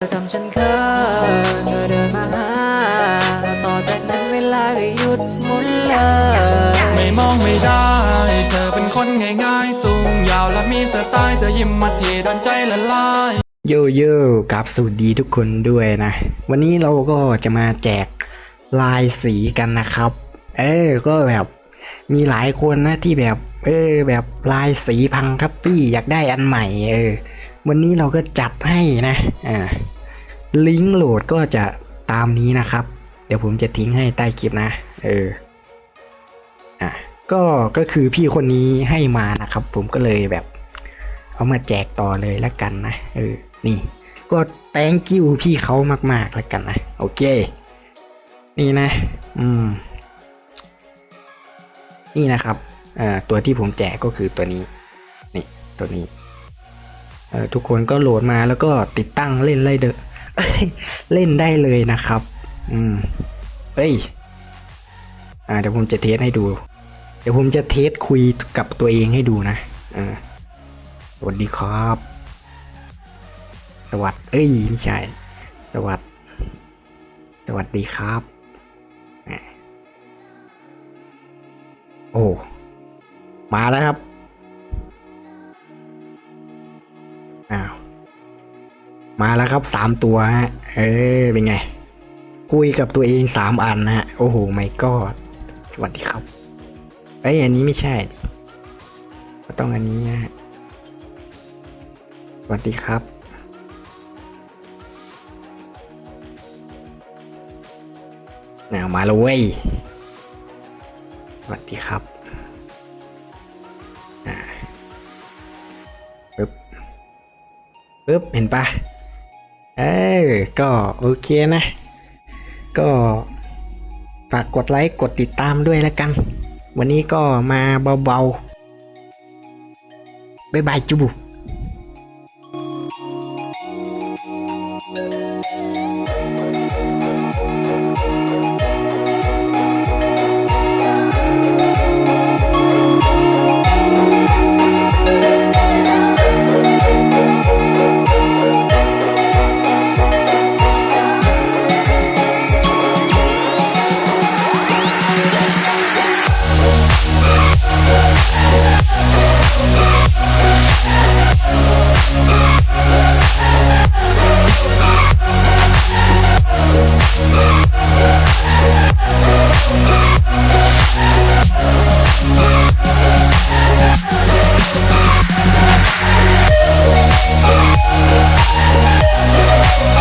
เธอทำฉันเขินเธอเดินมาหา ต่อจากนั้นเวลาก็หยุดหมุนเลย ไม่มองไม่ได้ เธอเป็นคนง่ายๆ สูงยาวและมีสไตล์ เธอยิ้มมาทีโดนใจละลาย โยโย่กับสวัสดีทุกคนด้วยนะ วันนี้เราก็จะมาแจกลายสีกันนะครับ เออ ก็แบบมีหลายคนนะที่แบบ เออ แบบลายสีพังครับปี้อยากได้อันใหม่ เออ วันนี้เราก็จัดให้นะอ่าลิงก์โหลดก็จะตามนี้นะครับ เดี๋ยวผมจะทิ้งให้ใต้คลิปนะ เอออะก็ก็คือพี่คนนี้ให้มานะครับ ผมก็เลยแบบ เอามาแจกต่อเลยแล้วกันนะเออนี่ก็ thank you พี่เขามากๆแล้วกันนะโอเค นี่นะ อืม นี่นะครับเอ่อตัวที่ผมแจกก็คือตัวนี้ นี่ตัวนี้ ทุกคนก็โหลดมาแล้วก็ติดตั้งเล่นเลยเด้อเล่นได้เลยนะครับ อืมเฮ้ยอ่าเดี๋ยวผมจะเทสให้ดู เดี๋ยวผมจะเทสคุยกับตัวเองให้ดูนะอ่าสวัสดีครับ สวัสดีเอ้ยไม่ใช่ สวัสดีสวัสดีครับโอ้ มาแล้วครับ มาแล้วครับสามตัวฮะ เออเป็นไง คุยกับตัวเองสามอันนะฮะ โอ้โหไม่ก็สวัสดีครับเอ้อันนี้ไม่ใช่ก็ต้องอันนี้ฮะสวัสดีครับเอามาเลยเว้ย สวัสดีครับปึ๊บ ปึ๊บ เห็นปะ เออ ก็โอเคนะ ก็ฝากกดไลค์กดติดตามด้วยแล้วกัน วันนี้ก็มาเบาๆ บ๊ายบายจุบุ